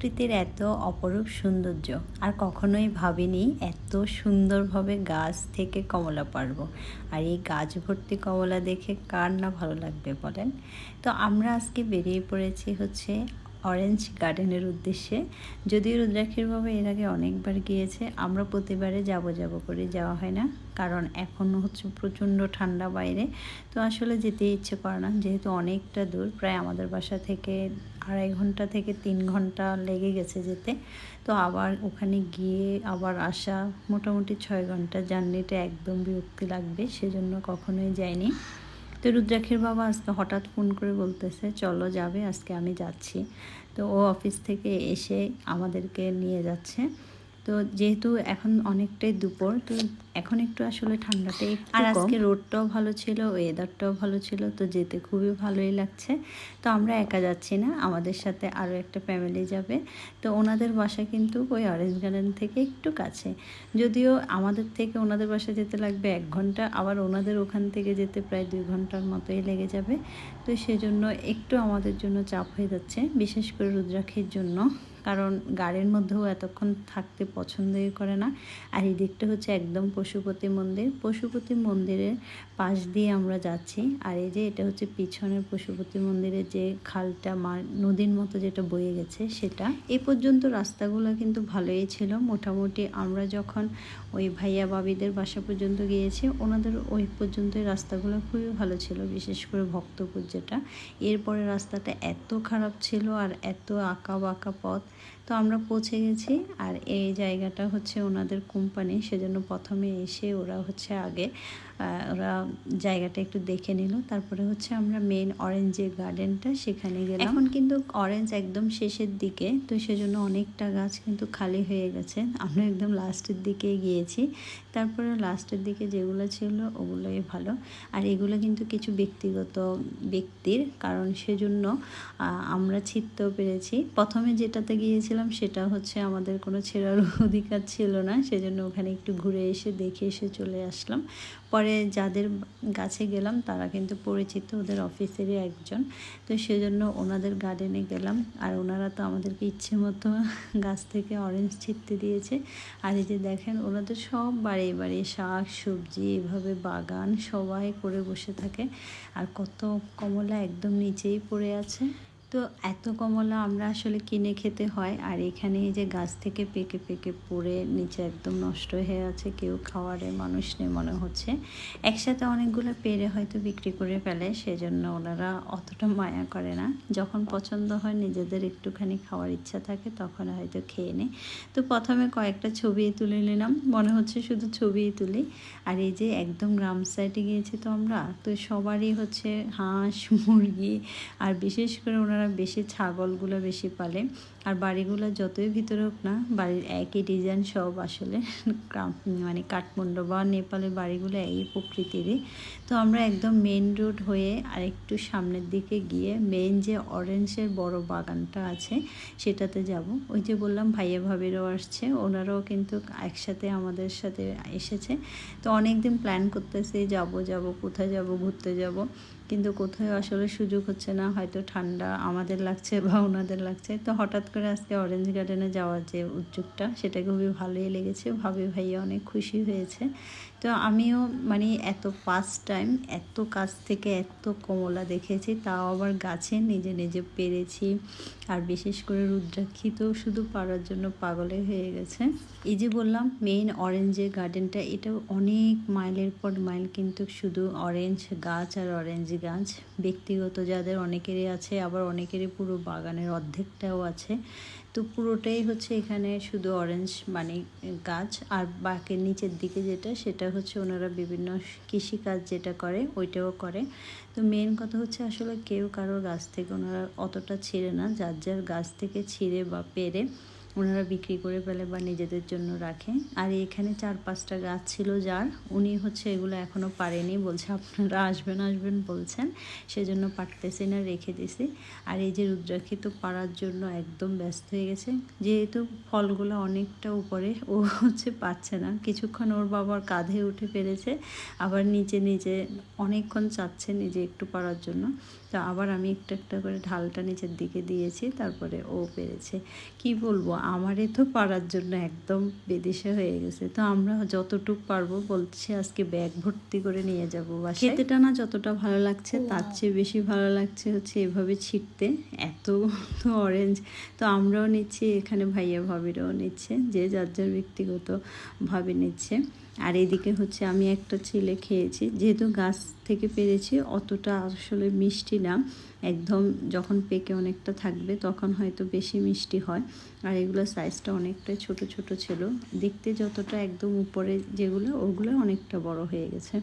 প্রকৃতির এত অপরূপ সৌন্দর্য, আর কখনোই ভাবিনি এত সুন্দরভাবে গাছ থেকে কমলা পারব আর এই গাছ ভর্তি কমলা দেখে কার না ভালো লাগবে বলেন? তো আমরা আজকে বেরিয়ে পড়েছি হচ্ছে অরেঞ্জ গার্ডেনের উদ্দেশ্যে। যদিও রুদ্রাক্ষীর বাবা এর আগে অনেকবার গিয়েছে, আমরা প্রতিবারে যাব যাব করে যাওয়া হয় না, কারণ এখন হচ্ছে প্রচণ্ড ঠান্ডা বাইরে। তো আসলে যেতে ইচ্ছে করে না, যেহেতু অনেকটা দূর, প্রায় আমাদের বাসা থেকে আড়াই ঘণ্টা থেকে তিন ঘণ্টা লেগে গেছে যেতে। তো আবার ওখানে গিয়ে আবার আসা মোটামুটি ছয় ঘণ্টা জার্নিটা একদম বিরক্তি লাগবে, সেজন্য কখনোই যাইনি। তো রুদ্রাক্ষীর বাবা আজকে হঠাৎ ফোন করে বলতেছে, চলো যাবে, আজকে আমি যাচ্ছি। তো ও অফিস থেকে এসে আমাদেরকে নিয়ে যাচ্ছে। তো যেহেতু এখন অনেকটাই দুপুর তো এখন একটু আসলে ঠান্ডাটা আর আজকে রোডটাও ভালো ছিল ওয়েদারটাও ভালো ছিল তো যেতে খুবই ভালোই লাগছে। তো আমরা একা যাচ্ছি না আমাদের সাথে আরও একটা ফ্যামিলি যাবে। তো ওনাদের বাসা কিন্তু ওই অরেঞ্জ গার্ডেন থেকে একটু কাছে। যদিও আমাদের থেকে ওনাদের বাসা যেতে লাগবে এক ঘণ্টা আবার ওনাদের ওখান থেকে যেতে প্রায় দুই ঘণ্টার মতোই লেগে যাবে। তো সেজন্য একটু আমাদের জন্য চাপ হয়ে যাচ্ছে বিশেষ করে রুদ্রাক্ষীর জন্য। কারণ গাড়ির মধ্যেও এতক্ষণ থাকতে পছন্দই করে না। আর এই দিকটা হচ্ছে একদম পশুপতি মন্দির। পশুপতি মন্দিরের পাশ দিয়ে আমরা যাচ্ছি। আর এই যে এটা হচ্ছে পিছনের পশুপতি মন্দিরের যে খালটা নদীর মতো যেটা বয়ে গেছে সেটা। এ পর্যন্ত রাস্তাগুলো কিন্তু ভালোই ছিল। মোটামুটি আমরা যখন ওই ভাইয়া বাবিদের বাসা পর্যন্ত গিয়েছি, ওনাদের ওই পর্যন্তই রাস্তাগুলো খুবই ভালো ছিল, বিশেষ করে ভক্তপুর যেটা। এরপরে রাস্তাটা এত খারাপ ছিল আর এত আঁকা বাঁকা পথ তো আমরা পৌঁছে গেছি আর এই জায়গাটা হচ্ছে ওনাদের কোম্পানি, সেজন্য প্রথমে এসে ওরা হচ্ছে আগে ওরা জায়গাটা একটু দেখে নিল। তারপরে হচ্ছে আমরা মেন অরেঞ্জের গার্ডেনটা সেখানে গেলাম। এখন কিন্তু অরেঞ্জ একদম শেষের দিকে তো সেজন্য অনেকটা গাছ কিন্তু খালি হয়ে গেছে। আমরা একদম লাস্টের দিকে গিয়েছি। তারপরে লাস্টের দিকে যেগুলো ছিল ওগুলোই ভালো। আর এগুলো কিন্তু কিছু ব্যক্তিগত ব্যক্তির কারণ সেজন্য আমরা ছিটতেও পেরেছি। প্রথমে যেটাতে গিয়েছিলাম সেটা হচ্ছে আমাদের কোনো ছেঁড়ার অধিকার ছিল না। সেজন্য ওখানে একটু ঘুরে এসে দেখে এসে চলে আসলাম। পরে যাদের গাছে গেলাম, তারা কিন্তু পরিচিত ওদের অফিসেরই একজন। তো সেজন্য ওনাদের গার্ডেনে গেলাম। আর ওনারা তো আমাদেরকে ইচ্ছে মতো গাছ থেকে অরেঞ্জ ছিটতে দিয়েছে। আর এই যে দেখেন, ওনাদের সব বাড়ি বাড়ি, শাক, সবজি, এভাবে বাগান সবাই করে বসে থাকে। আর কত কমলা একদম নিচেই পড়ে আছে। তো এত কমলা আমরা আসলে কিনে খেতে হয়, আর এখানে এই যে গাছ থেকে পেকে পেকে পড়ে নিচে একদম নষ্ট হয়ে আছে, কেউ খাওয়ারে মানুষ নেই মনে হচ্ছে। একসাথে অনেকগুলো পেরে হয়তো বিক্রি করে ফেলে, সেজন্য ওনারা অতটা মায়া করে না। যখন পছন্দ হয় নিজেদের একটুখানি খাওয়ার ইচ্ছা থাকে, তখন হয়তো খেয়ে নেয় তো প্রথমে কয়েকটা ছবি তুলে নিলাম, মনে হচ্ছে শুধু ছবিই তুলি। আর এই যে একদম গ্রাম সাইডে গিয়েছি তো আমরা, তো সবারই হচ্ছে হাঁস, মুরগি, আর বিশেষ করে ওনারা ওনারা বেশি ছাগলগুলো বেশি পালে আর বাড়িগুলো যতই ভিতরে হোক না, বাড়ির একই ডিজাইন সব আসলে মানে কাঠমান্ডু বা নেপালের বাড়িগুলো এই প্রকৃতিরই। তো আমরা একদম মেন রোড হয়ে আর একটু সামনের দিকে গিয়ে মেন যে অরেঞ্জের বড় বাগানটা আছে, সেটাতে যাব। ওই যে বললাম, ভাইয়া ভাবিরাও আসছে। ওনারাও কিন্তু একসাথে আমাদের সাথে এসেছে। তো অনেক দিন প্ল্যান করতেছে, যাব যাব, কোথায় যাব, ঘুরতে যাব। কিন্তু কোথায় আসলে সুযোগ হচ্ছে না, হয়তো ঠান্ডা আমাদের লাগছে বা ওনাদের লাগছে। তো হঠাৎ করে আজকে অরেঞ্জ গার্ডেনে যাওয়ার যে উদ্যোগটা, সেটা খুবই ভালোই লেগেছে। ভাবি ভাইয়া অনেক খুশি হয়েছে। তো আমিও মানে এত ফার্স্ট টাইম এত কাছ থেকে এত কমলা দেখেছি, তাও আবার গাছে নিজে নিজে পেরেছি। আর বিশেষ করে রুদ্রাক্ষী তো শুধু পাড়ার জন্য পাগলে হয়ে গেছে। এই যে বললাম মেইন অরেঞ্জের গার্ডেনটা এটা অনেক মাইলের পর মাইল, কিন্তু শুধু অরেঞ্জ গাছ আর অরেঞ্জ গাছ। ব্যক্তিগত যাদের অনেকেরই আছে, আবার অনেকেরই পুরো বাগানের অর্ধেকটাও আছে। তো পুরোটাই হচ্ছে এখানে শুধু অরেঞ্জ মানে গাছ, আর বাকি নিচের দিকে যেটা, সেটা হচ্ছে ওনারা বিভিন্ন কৃষিকাজ যেটা করে, ওইটাও করে। তো মেন কথা হচ্ছে আসলে কেউ কারোর গাছ থেকে ওনারা অতটা ছিঁড়ে না, যার যার গাছ থেকে ছিঁড়ে বা পেরে ওনারা বিক্রি করে ফেলে বা নিজেদের জন্য রাখে। আর এখানে চার পাঁচটা গাছ ছিল যার। উনি হচ্ছে এগুলো এখনও পারেনি বলছে আপনারা আসবেন আসবেন বলছেন। সেজন্য পারতেছি না, রেখে দিছি। আর এই যে রুদ্রাক্ষী তো পাড়ার জন্য একদম ব্যস্ত হয়ে গেছে। যেহেতু ফলগুলো অনেকটা উপরে, ও হচ্ছে পাচ্ছে না। কিছুক্ষণ ওর বাবার কাঁধে উঠে পেরেছে আবার নিচে নিচে অনেকক্ষণ চাচ্ছে নিজে একটু পারার জন্য। তো আবার আমি একটা একটা করে ঢালটা নিচের দিকে দিয়েছি, তারপরে ও পেরেছে। কি বলব? আমারে তো পারার জন্য একদম বেদেশে হয়ে গেছে। তো আমরা যতটুক পারব বলছে আজকে ব্যাগ ভর্তি করে নিয়ে যাব বা খেতে টানা যতটা ভালো লাগছে তার চেয়ে বেশি ভালো লাগছে হচ্ছে এভাবে ছিটতে এত তো অরেঞ্জ তো আমরাও নিচ্ছি এখানে ভাইয়া ভাবিরাও নিচ্ছে যে যার যার ব্যক্তিগতভাবে নিচ্ছে। আর এদিকে হচ্ছে আমি একটা ছেলে খেয়েছি। যেহেতু গাছ থেকে পেরেছি, অতটা আসলে মিষ্টি না। একদম যখন পেকে অনেকটা থাকবে, তখন হয়তো বেশি মিষ্টি হয়। আর এগুলো সাইজটা অনেকটা ছোট ছোট ছিল। দেখতে যতটা একদম উপরে যেগুলো, ওগুলো অনেকটা বড় হয়ে গেছে।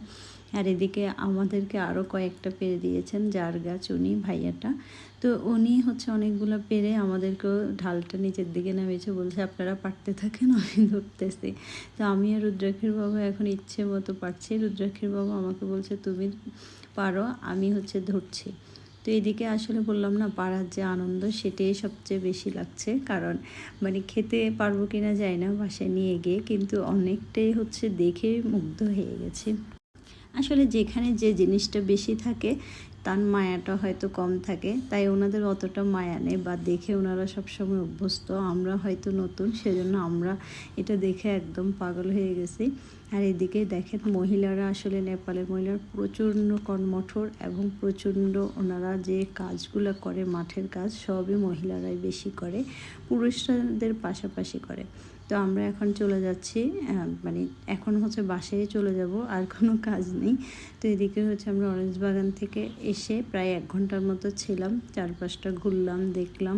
আর এদিকে আমাদেরকে আরও কয়েকটা পেরে দিয়েছেন, যার গাছ উনি, ভাইয়াটা। তো উনি হচ্ছে অনেকগুলো পেরে আমাদেরকেও ঢালটা নিচের দিকে নামিয়েছে, বলছে, আপনারা পারতে থাকেন, আমি ধরতেছি। তো আমি আর রুদ্রাক্ষীর বাবা এখন ইচ্ছে মতো পারছি। রুদ্রাক্ষীর বাবা আমাকে বলছে, তুমি পারো, আমি হচ্ছে ধরছি। তো এদিকে আসলে বললাম না, পাড়ার যে আনন্দ সেটাই সবচেয়ে বেশি লাগছে। কারণ মানে খেতে পারব কিনা যায় না, বাসায় নিয়ে গিয়ে, কিন্তু অনেকটাই হচ্ছে দেখে মুগ্ধ হয়ে গেছি। আসলে যেখানে যে জিনিসটা বেশি থাকে তার মায়াটা হয়তো কম থাকে, তাই ওনাদের অতটা মায়া নেই বা দেখে ওনারা সবসময় অভ্যস্ত, আমরা হয়তো নতুন, সেজন্য আমরা এটা দেখে একদম পাগল হয়ে গেছি। আর এদিকে দেখেন মহিলারা আসলে নেপালের মহিলারা প্রচণ্ড কর্মঠোর এবং প্রচণ্ড ওনারা যে কাজগুলো করে, মাঠের কাজ, সবই মহিলারাই বেশি করে, পুরুষদের পাশাপাশি করে। তো আমরা এখন চলে যাচ্ছি মানে এখন হচ্ছে বাসায় চলে যাব, আর কোনো কাজ নেই। তো এদিকে হচ্ছে আমরা অরেঞ্জ বাগান থেকে এসে প্রায় এক ঘণ্টার মতো ছিলাম, চারপাশটা ঘুরলাম, দেখলাম।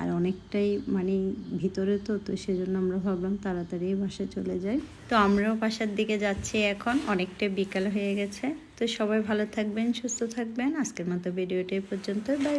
আর অনেকটাই মানে ভিতরে তো তো সেজন্য আমরা ভাবলাম তাড়াতাড়ি বাসায় চলে যাই। তো আমরাও বাসার দিকে যাচ্ছি এখন অনেকটাই বিকাল হয়ে গেছে। তো সবাই ভালো থাকবেন, সুস্থ থাকবেন। আজকের মতো ভিডিওটি পর্যন্ত বাই